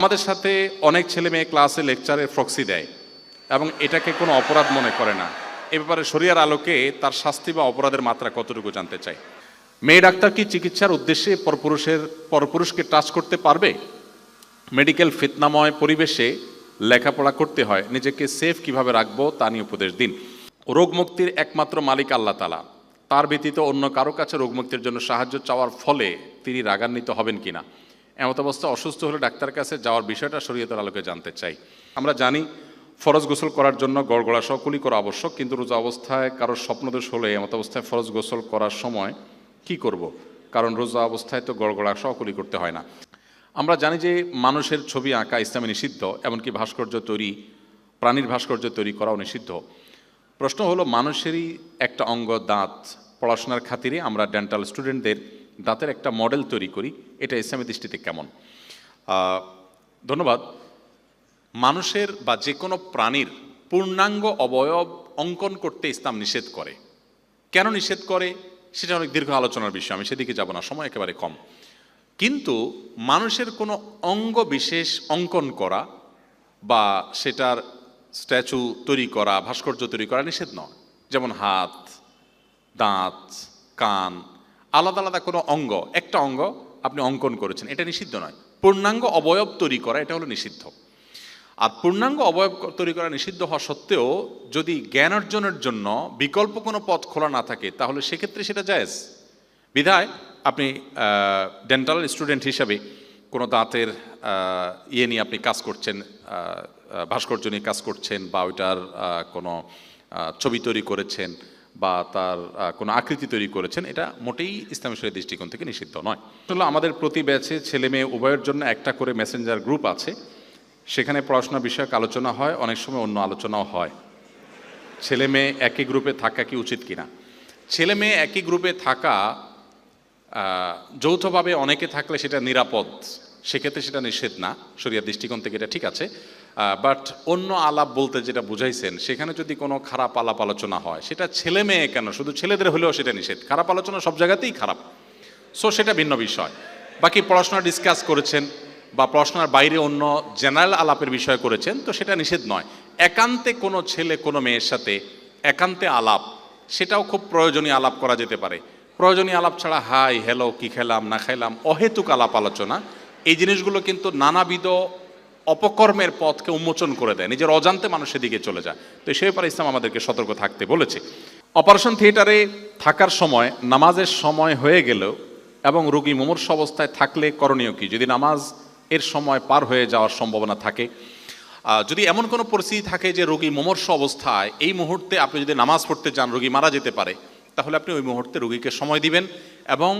আমাদের সাথে অনেক ছেলে মেয়ে ক্লাসে লেকচারে ফ্রক্সি দেয় এবং এটাকে কোনো অপরাধ মনে করে না। এ ব্যাপারে শরিয়ার আলোকে তার শাস্তি বা অপরাধের মাত্রা কতটুকু জানতে চাই? মেয়ে ডাক্তার কি চিকিৎসার উদ্দেশ্যে পরপুরুষের, পরপুরুষকে টাচ করতে পারবে? মেডিকেল ফিতনাময় পরিবেশে লেখাপড়া করতে হয়, নিজেকে সেফ কীভাবে রাখব তা নিয়ে উপদেশ দিন। রোগ মুক্তির একমাত্র মালিক আল্লাহ তালা তার ব্যতীত অন্য কারও কাছে রোগ মুক্তির জন্য সাহায্য চাওয়ার ফলে তিনি রাগান্বিত হবেন কিনা? এমত অবস্থা অসুস্থ হলে ডাক্তার কাছে যাওয়ার বিষয়টা শরীয়তের আলোকে জানতে চাই। আমরা জানি ফরজ গোসল করার জন্য গড়গড়া সকলই করা আবশ্যক, কিন্তু রোজা অবস্থায় কারোর স্বপ্নদোষ হলে এমত অবস্থায় ফরজ গোসল করার সময় কি করব? কারণ রোজা অবস্থায় তো গড়গড়া সকলই করতে হয় না। আমরা জানি যে মানুষের ছবি আঁকা ইসলামে নিষিদ্ধ, এমনকি ভাস্কর্য তৈরি, প্রাণীর ভাস্কর্য তৈরি করাও নিষিদ্ধ। প্রশ্ন হলো, মানুষেরই একটা অঙ্গ দাঁত পড়াশোনার খাতিরে আমরা ডেন্টাল স্টুডেন্টদের দাঁতের একটা মডেল তৈরি করি, এটা ইসলামী দৃষ্টিতে কেমন? ধন্যবাদ। মানুষের বা যে কোনো প্রাণীর পূর্ণাঙ্গ অবয়ব অঙ্কন করতে ইসলাম নিষেধ করে। কেন নিষেধ করে? সেটা অনেক দীর্ঘ আলোচনার বিষয়, আমি সেদিকে যাব না, সময় একেবারে কম। কিন্তু মানুষের কোনো অঙ্গ বিশেষ অঙ্কন করা বা সেটার স্ট্যাচু তৈরি করা, ভাস্কর্য তৈরি করা নিষেধ নয়। যেমন হাত, দাঁত, কান আলাদা আলাদা কোনো অঙ্গ, একটা অঙ্গ আপনি অঙ্কন করেছেন, এটা নিষিদ্ধ নয়। পূর্ণাঙ্গ অবয়ব তৈরি করা, এটা হলো নিষিদ্ধ। আর পূর্ণাঙ্গ অবয়ব তৈরি করা নিষিদ্ধ হওয়া সত্ত্বেও যদি জ্ঞান অর্জনের জন্য বিকল্প কোনো পথ খোলা না থাকে, তাহলে সেক্ষেত্রে সেটা জায়েজ। বিধায় আপনি ডেন্টাল স্টুডেন্ট হিসাবে কোনো দাঁতের ইয়ে নিয়ে আপনি কাজ করছেন ভাস্কর্য নিয়ে কাজ করছেন বা ওইটার কোনো ছবি তৈরি করেছেন বা তার কোনো আকৃতি তৈরি করেছেন, এটা মোটেই ইসলামী শরীর দৃষ্টিকোণ থেকে নিষিদ্ধ নয়। আসলে আমাদের প্রতি ব্যাচে ছেলে মেয়ে উভয়ের জন্য একটা করে মেসেঞ্জার গ্রুপ আছে। সেখানে পড়াশোনা বিষয়ক আলোচনা হয়, অনেক সময় অন্য আলোচনাও হয়। ছেলে মেয়ে একই গ্রুপে থাকা কি উচিত কিনা? ছেলে মেয়ে একই গ্রুপে থাকা যৌথভাবে অনেকে থাকলে সেটা নিরাপদ। সেক্ষেত্রে সেটা নিষেধ না, শরিয়ার দৃষ্টিকোণ থেকে এটা ঠিক আছে। বাট অন্য আলাপ বলতে যেটা বুঝাইছেন, সেখানে যদি কোনো খারাপ আলাপ আলোচনা হয়, সেটা ছেলে মেয়ে কেন? শুধু ছেলেদের হলেও সেটা নিষেধ। খারাপ আলোচনা সব জায়গাতেই খারাপ। সো সেটা ভিন্ন বিষয়। বাকি পড়াশোনা ডিসকাস করেছেন বা পড়াশোনার বাইরে অন্য জেনারেল আলাপের বিষয় করেছেন, তো সেটা নিষেধ নয়। একান্তে কোনো ছেলে, কোনো মেয়ের সাথে একান্তে আলাপ, সেটাও খুব প্রয়োজনীয় আলাপ করা যেতে পারে। প্রয়োজনীয় আলাপ ছাড়া, হাই হ্যালো কি খেলাম, না খেলাম? অহেতুক আলাপ আলোচনা। এই জিনিসগুলো কিন্তু নানাবিধ অপকর্মের পথকে উন্মোচন করে দেয়। নিজের অজান্তে মানুষের দিকে চলে যায়। তো সে ব্যাপারে ইসলাম আমাদেরকে সতর্ক থাকতে বলেছে। অপারেশন থিয়েটারে থাকার সময়, নামাজের সময় হয়ে গেলেও এবং রোগী মুমূর্ষ অবস্থায় থাকলে করণীয় কি? যদি নামাজ এর সময় পার হয়ে যাওয়ার সম্ভাবনা থাকে যদি এমন কোনো পরিস্থিতি থাকে যে রোগী মুমূর্ষ অবস্থায় এই মুহূর্তে আপনি যদি নামাজ পড়তে যান, রোগী মারা যেতে পারে, তাহলে আপনি ওই মুহূর্তে রোগীকে সময় দিবেন এবং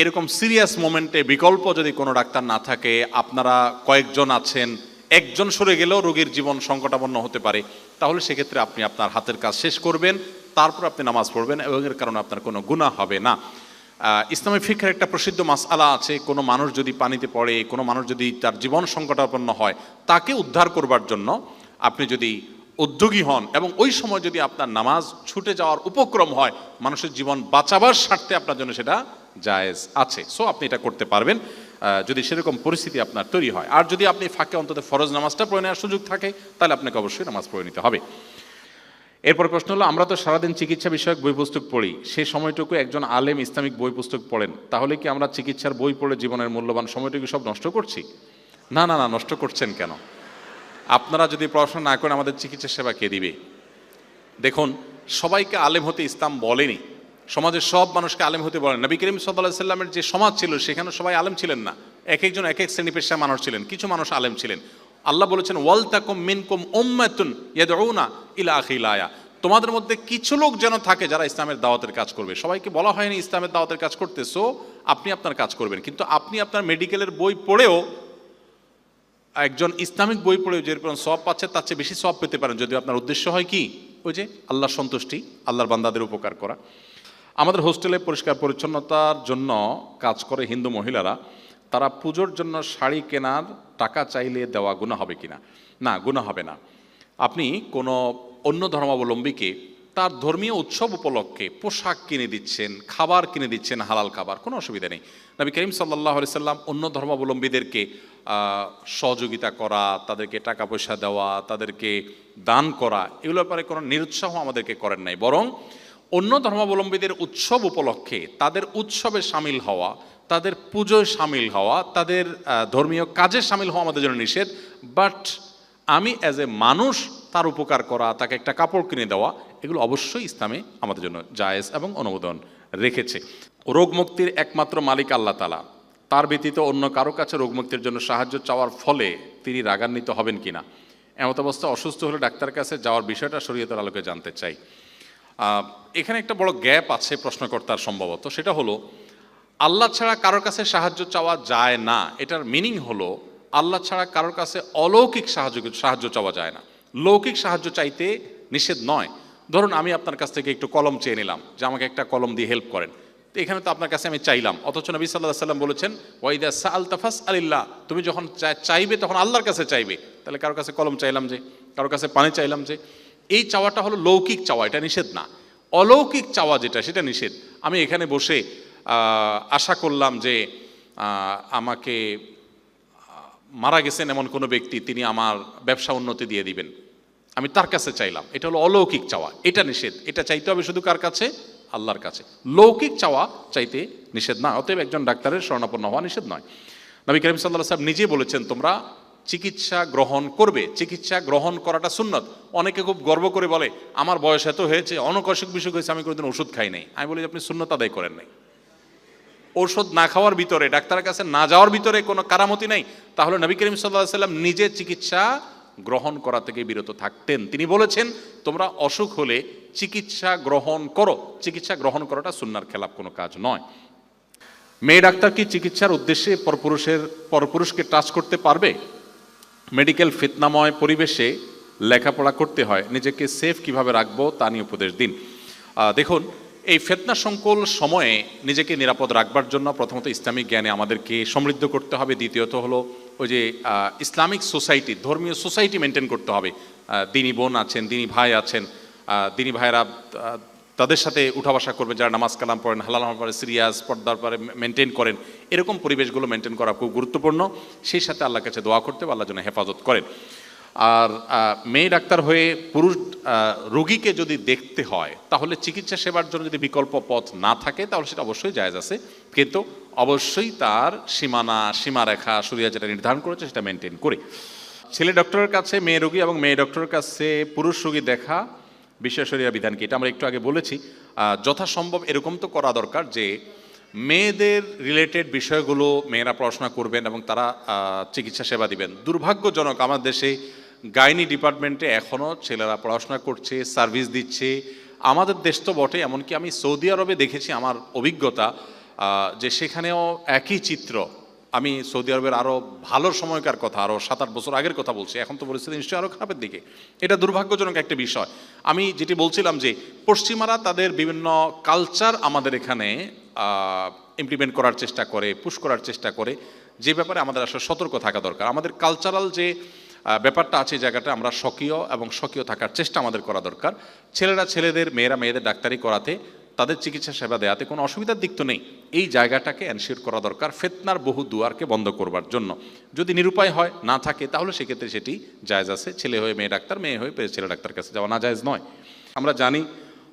এরকম সিরিয়াস মোমেন্টে বিকল্প যদি কোনো ডাক্তার না থাকে, আপনারা কয়েকজন আছেন, একজন সরে গেলেও রোগীর জীবন সংকটাপন্ন হতে পারে। তাহলে সেক্ষেত্রে আপনি আপনার হাতের কাজ শেষ করবেন, তারপর আপনি নামাজ পড়বেন এবং এর কারণে আপনার কোনো গুনাহ হবে না। ইসলামী ফিক্ষার একটা প্রসিদ্ধ মাসআলা আছে, কোনো মানুষ যদি পানিতে পড়ে, কোনো মানুষ যদি তার জীবন সংকটাপন্ন হয়, তাকে উদ্ধার করবার জন্য আপনি যদি উদ্যোগী হন এবং ওই সময় যদি আপনার নামাজ ছুটে যাওয়ার উপক্রম হয়, মানুষের জীবন বাঁচাবার স্বার্থে আপনার জন্য সেটা জায়েজ আছে। সো আপনি এটা করতে পারবেন। যদি সেরকম পরিস্থিতি আপনার তৈরি হয়। আর যদি আপনি ফাঁকে অন্তত ফরজ নামাজটা পড়ে নেওয়ার সুযোগ থাকে, তাহলে আপনাকে অবশ্যই নামাজ পড়ে নিতে হবে। এরপর প্রশ্ন হলো, আমরা তো সারাদিন চিকিৎসা বিষয়ক বই পুস্তক পড়ি। সেই সময়টুকু একজন আলেম ইসলামিক বই পুস্তক পড়েন। তাহলে কি আমরা চিকিৎসার বই পড়ে জীবনের মূল্যবান সময়টুকু সব নষ্ট করছি? না না না, নষ্ট করছেন কেন? আপনারা যদি পড়াশোনা না করেন, আমাদের চিকিৎসা সেবা কে দিবে? দেখুন, সবাইকে আলেম হতে ইসলাম বলেনি। সমাজের সব মানুষকে আলেম হতে বলেন। নবী করিম সাল্লাহ সাল্লামের যে সমাজ ছিল, সেখানে সবাই আলেম ছিলেন না। এক একজন এক এক শ্রেণি পেশা মানুষ ছিলেন, কিছু মানুষ আলেম ছিলেন। আল্লাহ বলেছেন ওয়াল তাকুম মিনকুম উম্মাতুন ইয়াদউনা ইলা আখিল আয়া তোমাদের মধ্যে কিছু লোক যেন থাকে যারা ইসলামের দাওয়াতের কাজ করবে। সবাইকে বলা হয়নি ইসলামের দাওয়াতের কাজ করতে সো আপনি আপনার কাজ করবেন। কিন্তু আপনি আপনার মেডিকেলের বই পড়েও একজন ইসলামিক বই পড়ে যেরকম সব পাচ্ছে, তার চেয়ে বেশি সব পেতে পারেন। যদি আপনার উদ্দেশ্য হয় কি? ওই যে আল্লাহর সন্তুষ্টি, আল্লাহর বান্দাদের উপকার করা। আমাদের হোস্টেলে পরিষ্কার পরিচ্ছন্নতার জন্য কাজ করে হিন্দু মহিলারা। তারা পুজোর জন্য শাড়ি কেনার টাকা চাইলে দেওয়া গুণা হবে কিনা? না গুণা হবে না। আপনি কোনো অন্য ধর্মাবলম্বীকে তার ধর্মীয় উৎসব উপলক্ষে পোশাক কিনে দিচ্ছেন, খাবার কিনে দিচ্ছেন, হালাল খাবার, কোনো অসুবিধা নেই। নবী করিম সাল্লাহ সাল্লাম অন্য ধর্মাবলম্বীদেরকে সহযোগিতা করা, তাদেরকে টাকা পয়সা দেওয়া, তাদেরকে দান করা এগুলোর ব্যাপারে কোনো নিরুৎসাহ আমাদেরকে করেন নাই। বরং অন্য ধর্মাবলম্বীদের উৎসব উপলক্ষে তাদের উৎসবে সামিল হওয়া, তাদের পুজোয় সামিল হওয়া, তাদের ধর্মীয় কাজে সামিল হওয়া আমাদের জন্য নিষেধ। বাট আমি অ্যাজ এ মানুষ তার উপকার করা, তাকে একটা কাপড় কিনে দেওয়া এগুলো অবশ্যই ইসলামে আমাদের জন্য জায়েজ এবং অনুমোদন রেখেছে। রোগ মুক্তির একমাত্র মালিক আল্লাহ তালা তার ব্যতীত অন্য কারও কাছে রোগমুক্তির জন্য সাহায্য চাওয়ার ফলে তিনি রাগান্বিত হবেন কিনা? এমত অবস্থা অসুস্থ হলে ডাক্তার কাছে যাওয়ার বিষয়টা শরীয়তের আলোকে জানতে চাই। এখানে একটা বড় গ্যাপ আছে প্রশ্নকর্তার সম্ভবত। সেটা হলো, আল্লাহ ছাড়া কারোর কাছে সাহায্য চাওয়া যায় না। এটার মিনিং হলো, আল্লাহ ছাড়া কারোর কাছে অলৌকিক সাহায্য সাহায্য চাওয়া যায় না। লৌকিক সাহায্য চাইতে নিষেধ নয়। ধরুন আমি আপনার কাছ থেকে একটু কলম চেয়ে নিলাম যে আমাকে একটা কলম দিয়ে হেল্প করেন। তো এখানে তো আপনার কাছে আমি চাইলাম। অথচ নবী সাল্লাহ সাল্লাম বলেছেন ওয়াইদা সা আল তাফাস আলিল্লাহ তুমি যখন চাইবে তখন আল্লাহর কাছে চাইবে। তাহলে কারোর কাছে কলম চাইলাম যে কারোর কাছে পানি চাইলাম যে, এই চাওয়াটা হলো লৌকিক চাওয়া, এটা নিষেধ না। অলৌকিক চাওয়া যেটা, সেটা নিষেধ। আমি এখানে বসে আশা করলাম যে আমাকে মারা গেছেন এমন কোনো ব্যক্তি, তিনি আমার ব্যবসা উন্নতি দিয়ে দিবেন। আমি তার কাছে চাইলাম। এটা হলো অলৌকিক চাওয়া। এটা নিষেধ। এটা চাইতে হবে শুধু কার কাছে? আল্লাহর কাছে। লৌকিক চাওয়া চাইতে নিষেধ না। অতএব একজন ডাক্তারের শরণাপন্ন হওয়া নিষেধ নয়। নবী করিম সাল্লাহ সাহেব নিজে বলেছেন, তোমরা চিকিৎসা গ্রহণ করবে। চিকিৎসা গ্রহণ করাটা সুন্নত। অনেকে খুব গর্ব করে বলে, আমার বয়স এত হয়েছে অনেক অসুখ বিসুখ হয়েছে, আমি কোনোদিন ওষুধ খাই নাই। আমি বলি, আপনি শূন্যত আদায় করেন নাই। ওষুধ না খাওয়ার ভিতরে, ডাক্তারের কাছে না যাওয়ার ভিতরে কোনো কারামতি নাই? তাহলে নবী করিম সাল্লাহ সাল্লাম নিজে চিকিৎসা গ্রহণ করা থেকে বিরত থাকতেন। তিনি বলেছেন, তোমরা অসুখ হলে চিকিৎসা গ্রহণ করো। চিকিৎসা গ্রহণ করাটা সুন্নার খেলাপ কোনো কাজ নয়। মেয়ে ডাক্তার কি চিকিৎসার উদ্দেশ্যে পরপুরুষের, পরপুরুষকে টাচ করতে পারবে? মেডিকেল ফিতনাময় পরিবেশে লেখাপড়া করতে হয়। নিজেকে সেফ কীভাবে রাখব তা নিয়ে উপদেশ দিন। দেখুন এই ফেতনা সংকুল সময়ে নিজেকে নিরাপদ রাখবার জন্য প্রথমত ইসলামিক জ্ঞানে আমাদেরকে সমৃদ্ধ করতে হবে, দ্বিতীয়ত হলো ওই যে ইসলামিক সোসাইটি, ধর্মীয় সোসাইটি মেনটেন করতে হবে। দিনী বোন আছেন, দিনী ভাই আছেন দিনী ভাইরা তাদের সাথে উঠা বসা করবে, যারা নামাজ কালাম পড়েন, হালাল পড়ে সিরিয়াস পর্দার পরে মেনটেন করেন, এরকম পরিবেশগুলো মেনটেন করা খুব গুরুত্বপূর্ণ। সেই সাথে আল্লাহর কাছে দোয়া করতে আল্লাহ যেন হেফাজত করেন। আর মেয়ে ডাক্তার হয়ে পুরুষ রোগীকে যদি দেখতে হয়, তাহলে চিকিৎসা সেবার জন্য যদি বিকল্প পথ না থাকে, তাহলে সেটা অবশ্যই জায়েজ আছে। কিন্তু অবশ্যই তার সীমানা, সীমারেখা শরিয়া যেটা নির্ধারণ করেছে সেটা মেনটেন করে। ছেলে ডক্টরের কাছে মেয়ে রোগী এবং মেয়ে ডক্টরের কাছে পুরুষ রোগী দেখা বিশেষরিয়া বিধান কি এটা আমরা একটু আগে বলেছি। যথাসম্ভব এরকম তো করা দরকার যে, মেয়েদের রিলেটেড বিষয়গুলো মেয়েরা পড়াশোনা করবেন এবং তারা চিকিৎসা সেবা দিবেন। দুর্ভাগ্যজনক আমার দেশে গাইনি ডিপার্টমেন্টে এখনও ছেলেরা পড়াশোনা করছে, সার্ভিস দিচ্ছে। আমাদের দেশ তো বটে এমনকি আমি সৌদি আরবে দেখেছি আমার অভিজ্ঞতা যে সেখানেও একই চিত্র। আমি সৌদি আরবের আরও ভালো সময়কার কথা আরও সাত আট বছর আগের কথা বলছি, এখন তো পরিস্থিতি নিশ্চয়ই আরও খারাপের দিকে। এটা দুর্ভাগ্যজনক একটা বিষয়। আমি যেটি বলছিলাম যে, পশ্চিমারা তাদের বিভিন্ন কালচার আমাদের এখানে ইমপ্লিমেন্ট করার চেষ্টা করে পুশ করার চেষ্টা করে, যে ব্যাপারে আমাদের আসলে সতর্ক থাকা দরকার। আমাদের কালচারাল যে ব্যাপারটা আছে জায়গাটা, আমরা স্বকীয় এবং স্বকীয় থাকার চেষ্টা আমাদের করা দরকার। ছেলেরা ছেলেদের, মেয়েরা মেয়েদের ডাক্তারি করাতে, তাদের চিকিৎসা সেবা দেওয়াতে কোনো অসুবিধার দিক তো নেই। এই জায়গাটাকে এনশিওর করা দরকার ফেতনার বহু দুয়ারকে বন্ধ করবার জন্য। যদি নিরুপায় হয়, না থাকে, তাহলে সেক্ষেত্রে সেটি জায়জ আছে। ছেলে হয়ে মেয়ে ডাক্তার, মেয়ে হয়ে ছেলে ডাক্তার কাছে যাওয়া না জায়জ নয়। আমরা জানি,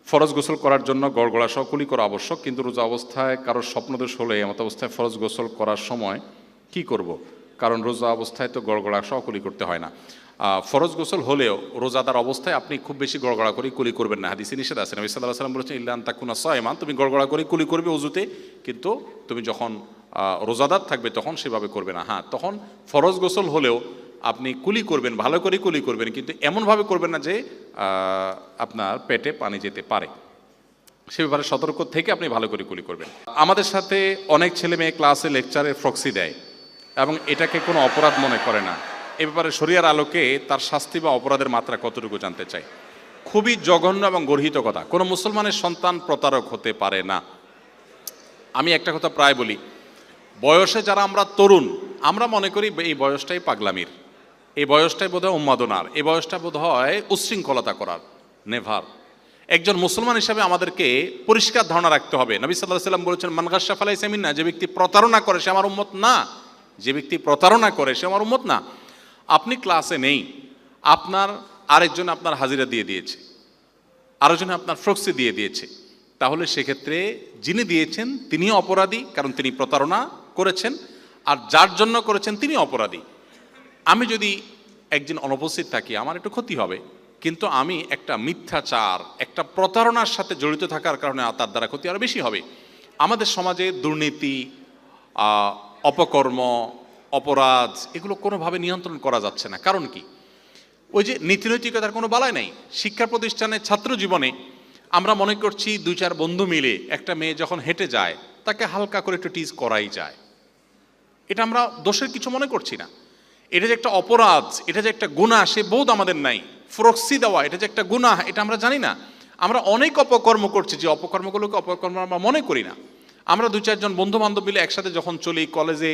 ফরজ গোসল করার জন্য গড়গড়া সহ কুলি করা আবশ্যক, কিন্তু রোজা অবস্থায় কারোর স্বপ্নদোষ হলে, এমত অবস্থায় ফরজ গোসল করার সময় কি করব। কারণ রোজা অবস্থায় তো গড়গড়া সহ কুলি করতে হয় না। ফরজ গোসল হলেও রোজাদার অবস্থায় আপনি খুব বেশি গড়গড়া করে কুলি করবেন না। হাদিসে নিষেধ আছে। নবী সাল্লাহ সাল্লাম বলেছেন ইল্লান তাকুনা সয়মান তুমি গড়গড়া করে কুলি করবে উজুতে কিন্তু তুমি যখন রোজাদার থাকবে তখন সেভাবে করবে না। হ্যাঁ তখন ফরজ গোসল হলেও আপনি কুলি করবেন, ভালো করে কুলি করবেন, কিন্তু এমনভাবে করবেন না যে আপনার পেটে পানি যেতে পারে। সে ব্যাপারে সতর্ক থেকে আপনি ভালো করে কুলি করবেন। আমাদের সাথে অনেক ছেলে মেয়ে ক্লাসে লেকচারে ফ্রক্সি দেয়। এবং এটাকে কোনো অপরাধ মনে করে না। এ ব্যাপারে শরিয়ার আলোকে তার শাস্তি বা অপরাধের মাত্রা কতটুকু জানতে চাই? খুবই জঘন্য এবং গর্হিত কথা। কোনো মুসলমানের সন্তান প্রতারক হতে পারে না। আমি একটা কথা প্রায় বলি, বয়সে যারা আমরা তরুণ, আমরা মনে করি এই বয়সটাই পাগলামির। এই বয়সটাই বোধ হয় উন্মাদনার। এই বয়সটা বোধ হয় উচ্ছৃঙ্খলতা করার, নেভার। একজন মুসলমান হিসাবে আমাদেরকে পরিষ্কার ধারণা রাখতে হবে। নবী সাল্লাহ সাল্লাম বলেছেন মানগাসা ফালাই সামিন না যে ব্যক্তি প্রতারণা করে, সে আমার উম্মত না। যে ব্যক্তি প্রতারণা করে, সে আমার উম্মত না। আপনি ক্লাসে নেই, আপনার আরেকজন আপনার হাজিরা দিয়ে দিয়েছে, আরেকজন আপনার ফ্রক্সি দিয়ে দিয়েছে। তাহলে সেক্ষেত্রে যিনি দিয়েছেন, তিনিও অপরাধী, কারণ তিনি প্রতারণা করেছেন, আর যার জন্য করেছেন তিনি অপরাধী। আমি যদি একদিন অনুপস্থিত থাকি, আমার একটু ক্ষতি হবে, কিন্তু আমি একটা মিথ্যাচার, একটা প্রতারণার সাথে জড়িত থাকার কারণে তার দ্বারা ক্ষতি আরও বেশি হবে। আমাদের সমাজে দুর্নীতি অপকর্ম, অপরাধ, এগুলো কোনোভাবে নিয়ন্ত্রণ করা যাচ্ছে না। কারণ কি? ওই যে নীতিনৈতিকতার কোনো বালাই নাই। শিক্ষা প্রতিষ্ঠানে ছাত্র জীবনে আমরা মনে করছি দুই চার বন্ধু মিলে একটা মেয়ে যখন হেঁটে যায়, তাকে হালকা করে একটু টিজ করাই যায়। এটা আমরা দোষের কিছু মনে করছি না। এটা যে একটা অপরাধ, এটা যে একটা গুণা সে বোধ আমাদের নাই। ফ্রক্সি দেওয়া, এটা যে একটা গুণা এটা আমরা জানি না। আমরা অনেক অপকর্ম করছি যে অপকর্মগুলোকে অপকর্ম আমরা মনে করি না। আমরা দু চারজন বন্ধু বান্ধব মিলে একসাথে যখন চলি কলেজে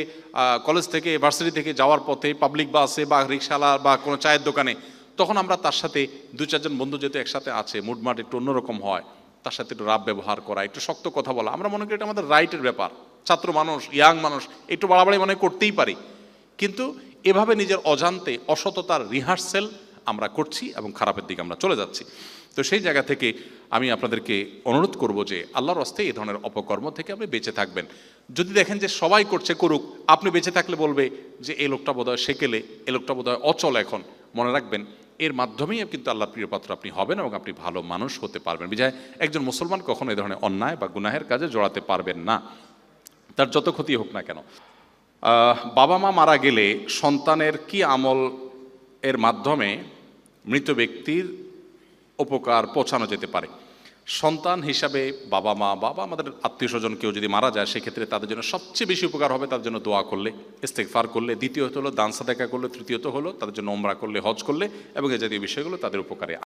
কলেজ থেকে, ভার্সিটি থেকে যাওয়ার পথে পাবলিক বাসে বা রিক্সালা বা কোনো চায়ের দোকানে, তখন আমরা তার সাথে দু চারজন বন্ধু যেহেতু একসাথে আছে মুডমাট একটু অন্যরকম হয়, তার সাথে একটু রাব ব্যবহার করা, একটু শক্ত কথা বলা। আমরা মনে করি এটা আমাদের রাইটের ব্যাপার। ছাত্র মানুষ ইয়াং মানুষ, একটু বাড়াবাড়ি মনে করতেই পারি। কিন্তু এভাবে নিজের অজান্তে অসততার রিহার্সেল আমরা করছি এবং খারাপের দিকে আমরা চলে যাচ্ছি। তো সেই জায়গা থেকে আমি আপনাদেরকে অনুরোধ করব যে আল্লাহর হস্তে এই ধরনের অপকর্ম থেকে আপনি বেঁচে থাকবেন। যদি দেখেন যে সবাই করছে করুক, আপনি বেঁচে থাকলে বলবে যে এই লোকটা বোধহয় সেকেলে এই লোকটা বোধহয় অচল এখন। মনে রাখবেন, এর মাধ্যমেই কিন্তু আল্লাহর প্রিয়পাত্র আপনি হবেন এবং আপনি ভালো মানুষ হতে পারবেন। বিজয়, একজন মুসলমান কখনো এ ধরনের অন্যায় বা গুনাহের কাজে জড়াতে পারবেন না। তার যত ক্ষতি হোক না কেন। বাবা মা মারা গেলে সন্তানের কি আমল এর মাধ্যমে মৃত ব্যক্তির উপকার পৌঁছানো যেতে পারে। সন্তান হিসাবে বাবা মা বাবা আমাদের আত্মীয় স্বজন কেউ যদি মারা যায়, সেক্ষেত্রে তাদের জন্য সবচেয়ে বেশি উপকার হবে তার জন্য দোয়া করলে ইস্তেকফার করলে, দ্বিতীয়ত হলো দান সাদাকা করলে, তৃতীয়ত হলো তাদের জন্য ওমরা করলে, হজ করলে এবং এ জাতীয় বিষয়গুলো তাদের উপকারে